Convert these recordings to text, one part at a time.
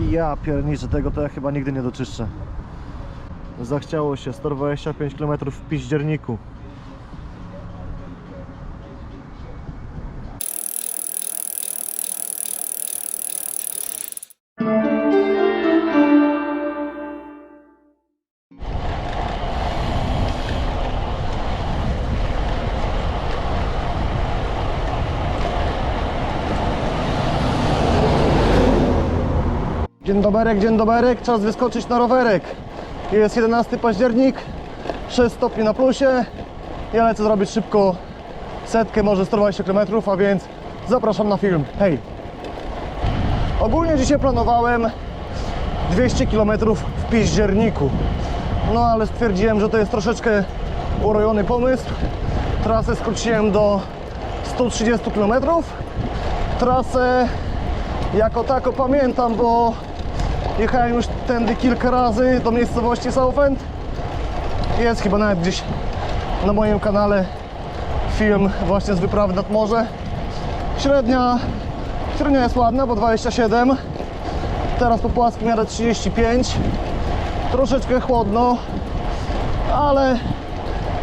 Ja pierniczę tego, to ja chyba nigdy nie doczyszczę. Zachciało się 125 km w piździerniku. Doberek, dzień doberek, czas wyskoczyć na rowerek. Jest 11 październik, 6 stopni na plusie. Ja lecę zrobić szybko setkę, może 120 km, a więc zapraszam na film. Hej! Ogólnie dzisiaj planowałem 200 km w piździerniku. No ale stwierdziłem, że to jest troszeczkę urojony pomysł. Trasę skróciłem do 130 km. Trasę jako tako pamiętam, bo jechałem już tędy kilka razy do miejscowości Southend. Jest chyba nawet gdzieś na moim kanale film właśnie z wyprawy nad morze. Średnia, średnia jest ładna, bo 27. Teraz po płaskim jadę 35. Troszeczkę chłodno, ale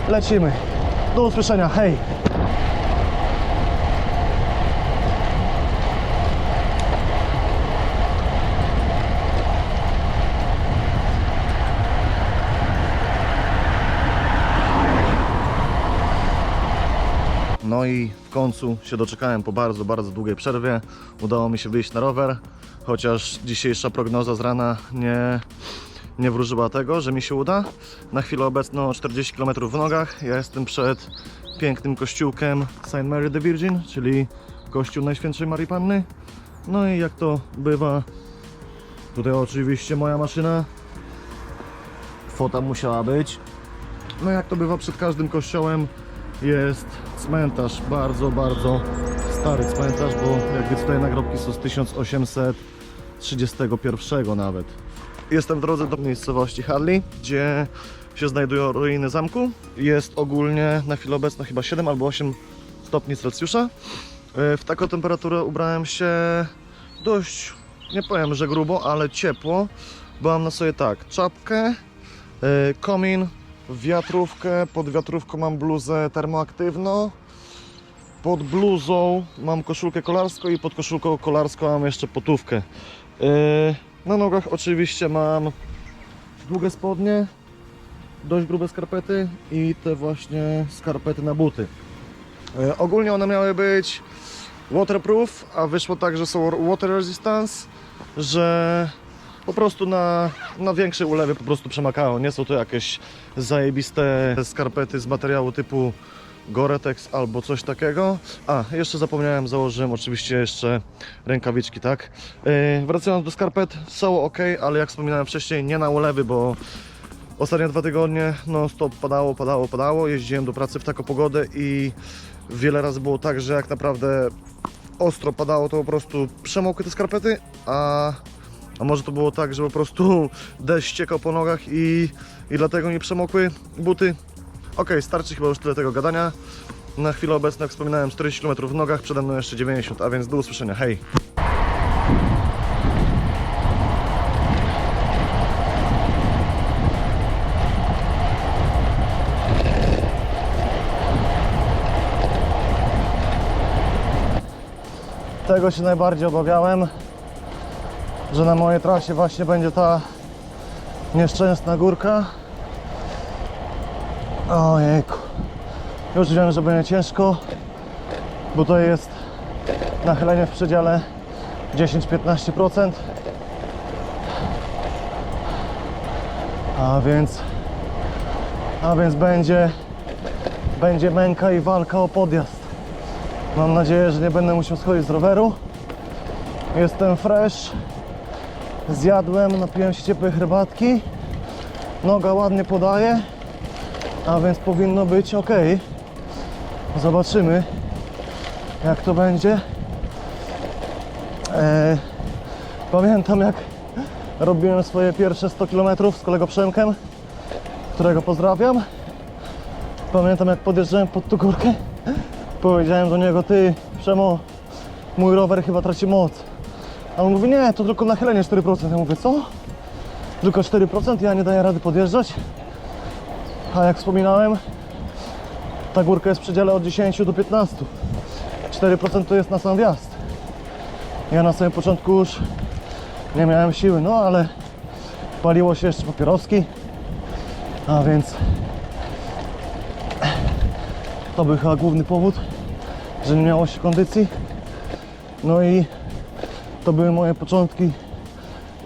lecimy. Do usłyszenia, hej! No i w końcu się doczekałem po bardzo, bardzo długiej przerwie. Udało mi się wyjść na rower, chociaż dzisiejsza prognoza z rana nie, nie wróżyła tego, że mi się uda. Na chwilę obecną 40 km w nogach. Ja jestem przed pięknym kościółkiem St. Mary the Virgin, czyli kościół Najświętszej Marii Panny. No i jak to bywa, tutaj oczywiście moja maszyna. Fota musiała być. No jak to bywa przed każdym kościołem jest cmentarz, bardzo, bardzo stary cmentarz, bo jak tutaj nagrobki są z 1831 nawet. Jestem w drodze do miejscowości Hadley, gdzie się znajdują ruiny zamku. Jest ogólnie na chwilę obecną chyba 7 albo 8 stopni Celsjusza. E, W taką temperaturę ubrałem się dość, nie powiem, że grubo, ale ciepło, bo mam na sobie tak, czapkę, e, komin, wiatrówkę, pod wiatrówką mam bluzę termoaktywną, pod bluzą mam koszulkę kolarską i pod koszulką kolarską mam jeszcze potówkę. Yy, Na nogach oczywiście mam długie spodnie, dość grube skarpety i te właśnie skarpety na buty. Yy, Ogólnie one miały być waterproof, a wyszło tak, że są water resistance, że po prostu na, na większej ulewie po prostu przemakają. Nie są to jakieś zajebiste skarpety z materiału typu Gore-Tex albo coś takiego. A, jeszcze zapomniałem, założyłem oczywiście jeszcze rękawiczki, tak? Yy, wracając do skarpet, są ok, ale jak wspominałem wcześniej, nie na ulewy, bo ostatnie dwa tygodnie no stop padało, padało, padało. Jeździłem do pracy w taką pogodę i wiele razy było tak, że jak naprawdę ostro padało, to po prostu przemokły te skarpety, a a może to było tak, że po prostu deszcz ściekał po nogach i, i dlatego mi przemokły buty? Okej, starczy chyba już tyle tego gadania. Na chwilę obecną, jak wspominałem, 40 km w nogach, przede mną jeszcze 90, a więc do usłyszenia. Hej! Tego się najbardziej obawiałem że na mojej trasie właśnie będzie ta nieszczęsna górka. Ojejku. Już wiem, że będzie ciężko, bo to jest nachylenie w przedziale 10-15%. A więc a więc będzie będzie męka i walka o podjazd. Mam nadzieję, że nie będę musiał schodzić z roweru. Jestem fresh. Zjadłem, napiłem się ciepłej herbatki. Noga ładnie podaje, a więc powinno być ok. Zobaczymy, jak to będzie. E, pamiętam, jak robiłem swoje pierwsze 100 km z kolegą Przemkiem, którego pozdrawiam. Pamiętam, jak podjeżdżałem pod tą górkę. Powiedziałem do niego, ty Przemo, mój rower chyba traci moc. A on mówi, nie, to tylko nachylenie 4%. Ja mówię, co? Tylko 4%? Ja nie daję rady podjeżdżać. A jak wspominałem, ta górka jest w przedziale od 10 do 15. 4% to jest na sam wjazd. Ja na samym początku już nie miałem siły, no ale paliło się jeszcze papieroski. A więc to był chyba główny powód, że nie miało się kondycji. No i to były moje początki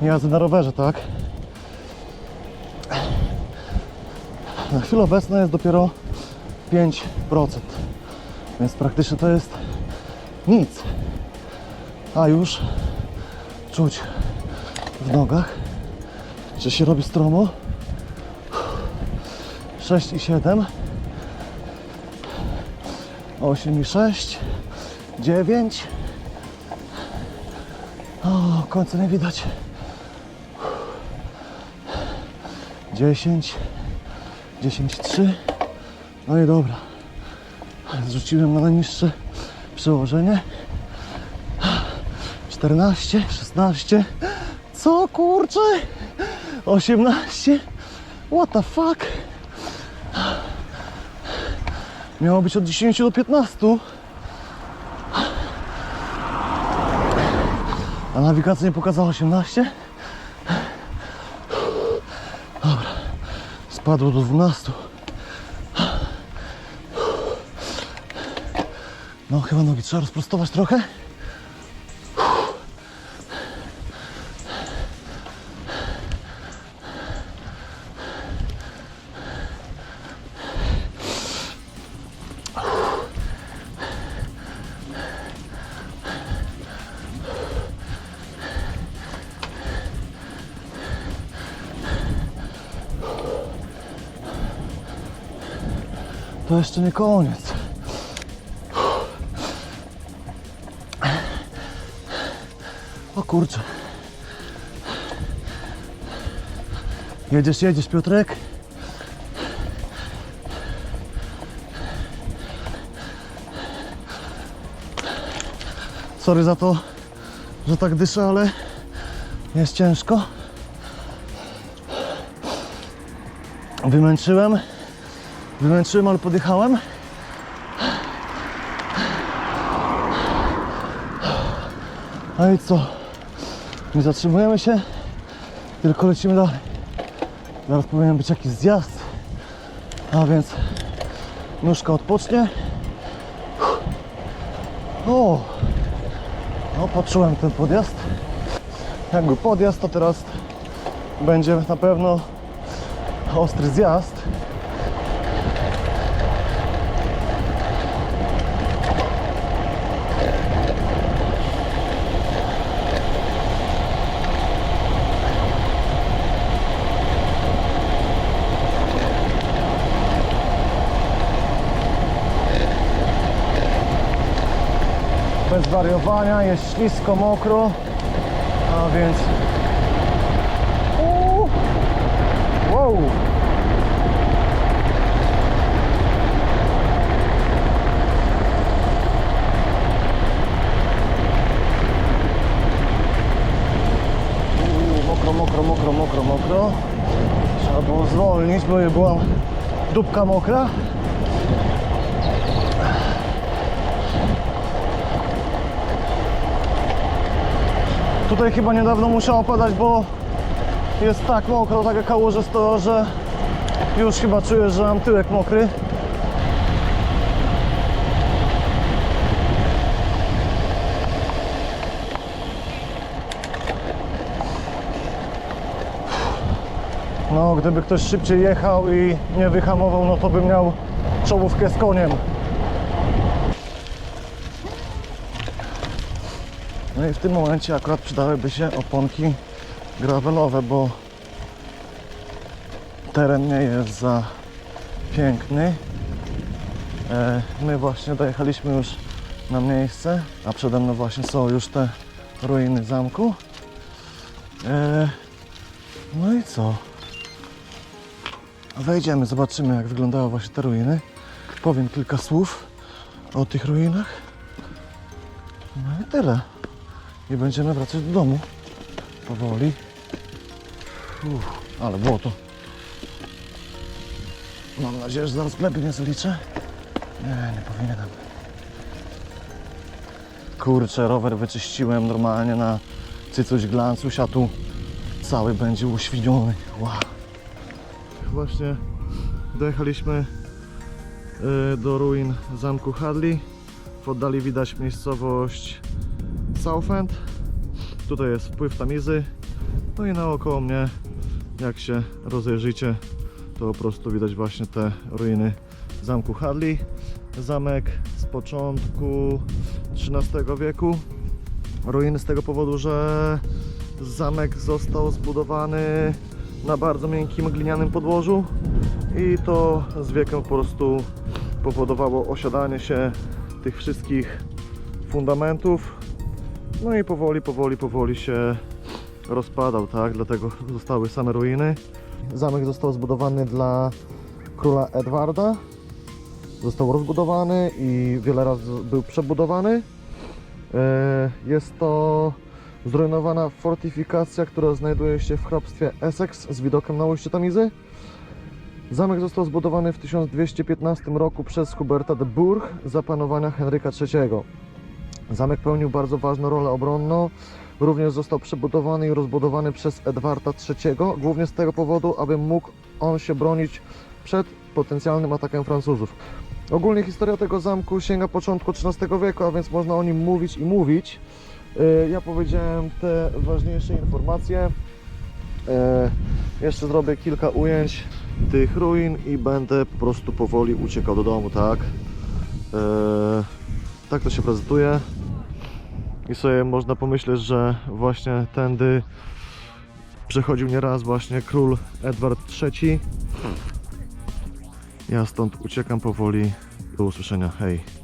jazdy na rowerze, tak? Na chwilę obecną jest dopiero 5%, więc praktycznie to jest nic. A już czuć w nogach, że się robi stromo. 6 i 7 8 i 6 9 O, końca nie widać. 10 10 3 No i dobra. Zrzuciłem na najniższe przełożenie. 14 16 Co kurczę? 18 What the fuck? Miało być od 10 do 15. A nawigacja nie pokazała 18. Dobra. Spadło do 12. No chyba nogi trzeba rozprostować trochę. To jeszcze nie koniec. O kurczę. Jedziesz, jedziesz Piotrek. Sorry za to, że tak dyszę, ale jest ciężko. Wymęczyłem. Wymęczyłem, ale podjechałem. No i co? Nie zatrzymujemy się, tylko lecimy dalej. Zaraz powinien być jakiś zjazd. A więc nóżka odpocznie. O! No, poczułem ten podjazd. Jak był podjazd, to teraz będzie na pewno ostry zjazd. Wariowania, jest ślisko, mokro, a więc... Uuu. Wow! Mokro, mokro, mokro, mokro. Trzeba było zwolnić, bo była dupka mokra. Tutaj chyba niedawno musiało padać, bo jest tak mokro, taka kałużysto, że już chyba czuję, że mam tyłek mokry. No, gdyby ktoś szybciej jechał i nie wyhamował, no to by miał czołówkę z koniem. No i w tym momencie akurat przydałyby się oponki gravelowe, bo teren nie jest za piękny. E, My właśnie dojechaliśmy już na miejsce, a przede mną właśnie są już te ruiny zamku. E, No i co? Wejdziemy, zobaczymy jak wyglądały właśnie te ruiny. Powiem kilka słów o tych ruinach. No i tyle. I będziemy wracać do domu. Powoli. Uff, ale błoto. Mam nadzieję, że zaraz gleby nie zaliczę. Nie, nie powinienem. Kurczę, rower wyczyściłem normalnie na cycuś glancuś, a tu cały będzie uświniony. Wow. Właśnie dojechaliśmy y, do ruin zamku Hadley. W oddali widać miejscowość Southend. Tutaj jest wpływ Tamizy. No i naokoło mnie, jak się rozejrzycie, to po prostu widać właśnie te ruiny zamku Hadley. Zamek z początku XIII wieku. Ruiny z tego powodu, że zamek został zbudowany na bardzo miękkim glinianym podłożu i to z wiekiem po prostu powodowało osiadanie się tych wszystkich fundamentów. No i powoli, powoli, powoli się rozpadał, tak? Dlatego zostały same ruiny. Zamek został zbudowany dla króla Edwarda. Został rozbudowany i wiele razy był przebudowany. E, Jest to zrujnowana fortyfikacja, która znajduje się w hrabstwie Essex z widokiem na ujście Tamizy. Zamek został zbudowany w 1215 roku przez Huberta de Burgh za panowania Henryka III. Zamek pełnił bardzo ważną rolę obronną. Również został przebudowany i rozbudowany przez Edwarda III, głównie z tego powodu, aby mógł on się bronić przed potencjalnym atakiem Francuzów. Ogólnie historia tego zamku sięga początku XIII wieku, a więc można o nim mówić i mówić. Yy, Ja powiedziałem te ważniejsze informacje. Yy, Jeszcze zrobię kilka ujęć tych ruin i będę po prostu powoli uciekał do domu, tak? Yy, Tak to się prezentuje. I sobie można pomyśleć, że właśnie tędy przechodził nieraz właśnie król Edward III. Ja stąd uciekam powoli. Do usłyszenia. Hej.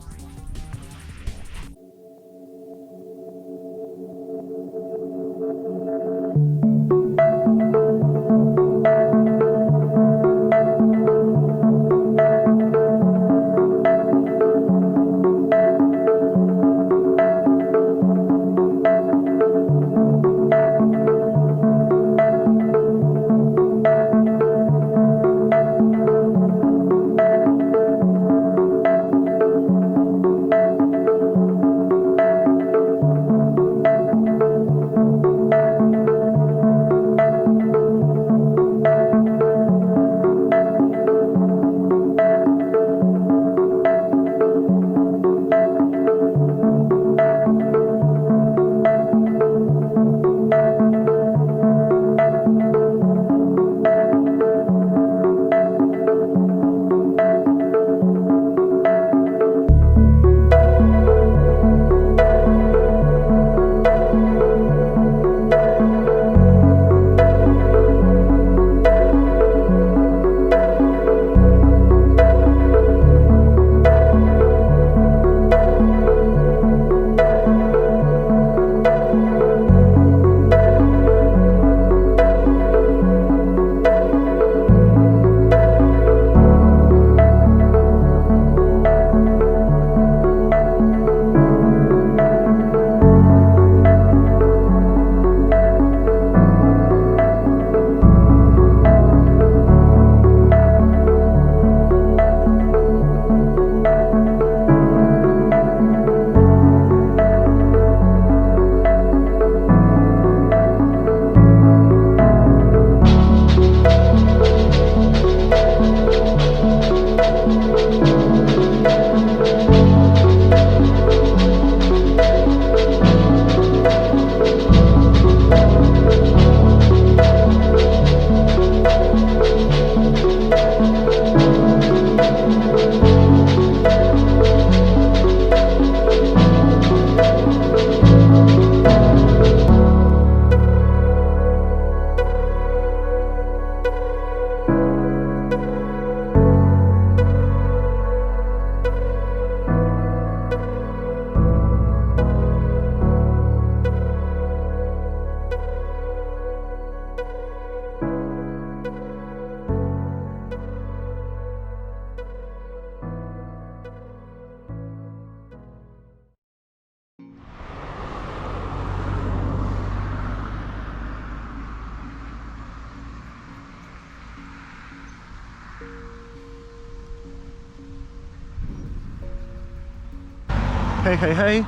Hej, hej, hej.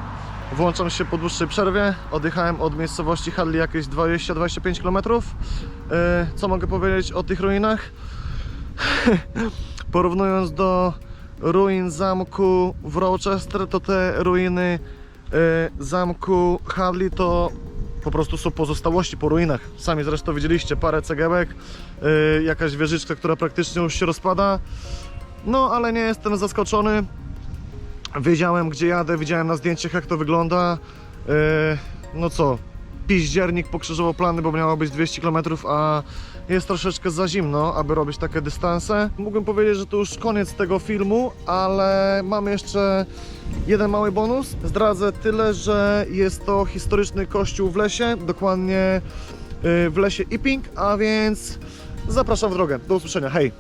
Włączam się po dłuższej przerwie. Odjechałem od miejscowości Hadley jakieś 20-25 km. E, Co mogę powiedzieć o tych ruinach? Porównując do ruin zamku w Rochester, to te ruiny e, zamku Hadley to po prostu są pozostałości po ruinach. Sami zresztą widzieliście parę cegełek, e, jakaś wieżyczka, która praktycznie już się rozpada. No, ale nie jestem zaskoczony. Wiedziałem gdzie jadę, widziałem na zdjęciach jak to wygląda. Yy, no co, piździernik pokrzyżował plany, bo miało być 200 km, a jest troszeczkę za zimno, aby robić takie dystanse. Mógłbym powiedzieć, że to już koniec tego filmu, ale mam jeszcze jeden mały bonus. Zdradzę tyle, że jest to historyczny kościół w lesie, dokładnie yy, w lesie Iping, a więc zapraszam w drogę. Do usłyszenia, hej!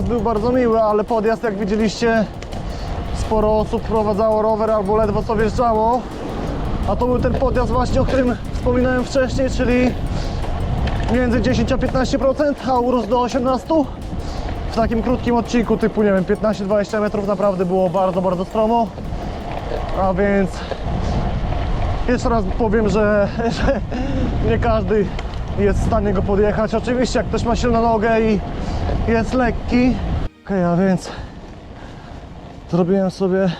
Zjazd był bardzo miły, ale podjazd jak widzieliście sporo osób prowadzało rower albo ledwo co wjeżdżało. A to był ten podjazd właśnie, o którym wspominałem wcześniej, czyli między 10 a 15%, a urósł do 18%. W takim krótkim odcinku typu, nie wiem, 15-20 metrów naprawdę było bardzo, bardzo stromo. A więc jeszcze raz powiem, że, że nie każdy jest w stanie go podjechać. Oczywiście, jak ktoś ma silną nogę i jest lekki. Ok, a więc zrobiłem sobie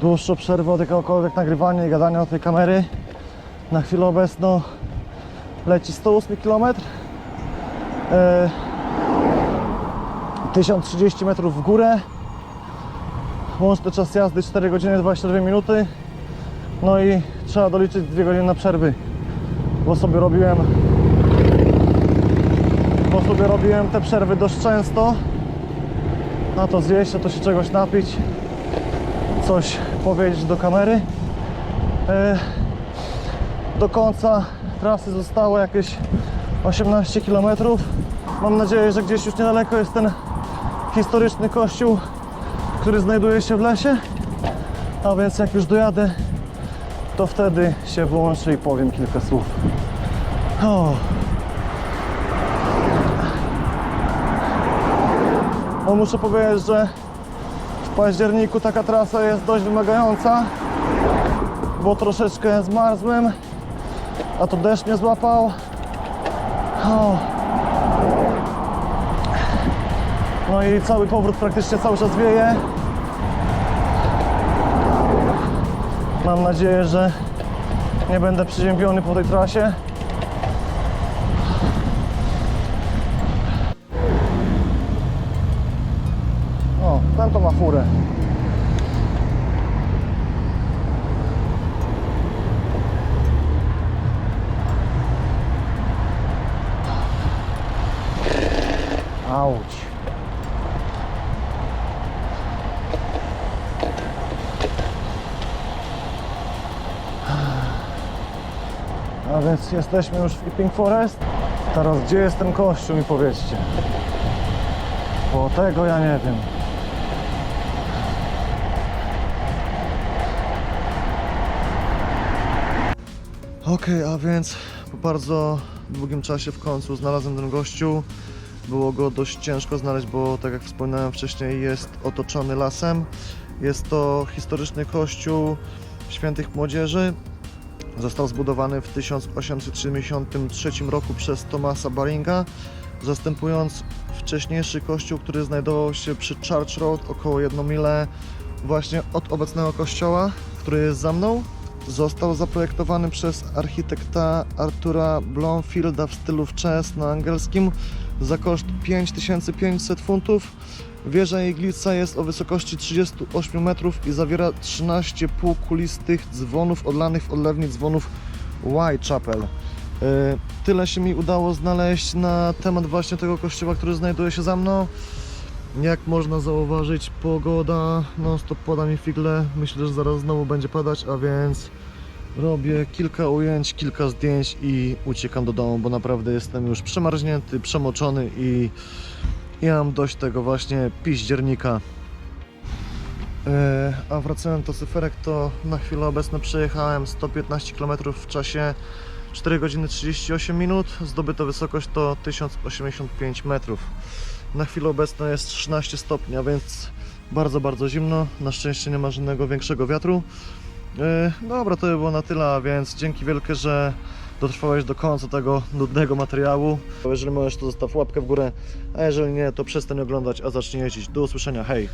dłuższą przerwę od jakiegokolwiek nagrywania i gadania o tej kamery. Na chwilę obecną leci 108 km. E, 1030 metrów w górę. Łączny czas jazdy 4 godziny 22 minuty. No i trzeba doliczyć 2 godziny na przerwy, bo sobie robiłem bo sobie robiłem te przerwy dość często. Na to zjeść, to się czegoś napić, coś powiedzieć do kamery. E, do końca trasy zostało jakieś 18 km. Mam nadzieję, że gdzieś już niedaleko jest ten historyczny kościół, który znajduje się w lesie. A więc jak już dojadę, to wtedy się wyłączę i powiem kilka słów. O. Muszę powiedzieć, że w październiku taka trasa jest dość wymagająca, bo troszeczkę zmarzłem, a to deszcz mnie złapał. O. No i cały powrót praktycznie cały czas wieje. Mam nadzieję, że nie będę przeziębiony po tej trasie. O, ten to ma furę. A więc jesteśmy już w Epping Forest. Teraz gdzie jest ten kościół mi powiedzcie. Bo tego ja nie wiem. Okej, a więc po bardzo długim czasie w końcu znalazłem ten gościu. Było go dość ciężko znaleźć, bo tak jak wspominałem wcześniej, jest otoczony lasem. Jest to historyczny kościół świętych młodzieży. Został zbudowany w 1873 roku przez Thomasa Baringa, zastępując wcześniejszy kościół, który znajdował się przy Church Road około 1 milę właśnie od obecnego kościoła, który jest za mną. Został zaprojektowany przez architekta Artura Blomfielda w stylu wczesnoangielskim angielskim za koszt 5500 funtów. Wieża iglica jest o wysokości 38 metrów i zawiera 13 półkulistych dzwonów odlanych w odlewni dzwonów Whitechapel. Tyle się mi udało znaleźć na temat właśnie tego kościoła, który znajduje się za mną. Jak można zauważyć, pogoda non stop pada mi figle. Myślę, że zaraz znowu będzie padać, a więc robię kilka ujęć, kilka zdjęć i uciekam do domu, bo naprawdę jestem już przemarznięty, przemoczony i ja mam dość tego właśnie piździernika. E, A wracając do cyferek, to na chwilę obecną przejechałem 115 km w czasie 4 godziny 38 minut. Zdobyta wysokość to 1085 metrów. Na chwilę obecną jest 13 stopni, a więc bardzo, bardzo zimno. Na szczęście nie ma żadnego większego wiatru. E, Dobra, to by było na tyle, więc dzięki wielkie, że dotrwałeś do końca tego nudnego materiału. Jeżeli możesz, to zostaw łapkę w górę, a jeżeli nie, to przestań oglądać, a zacznij jeździć. Do usłyszenia, hej!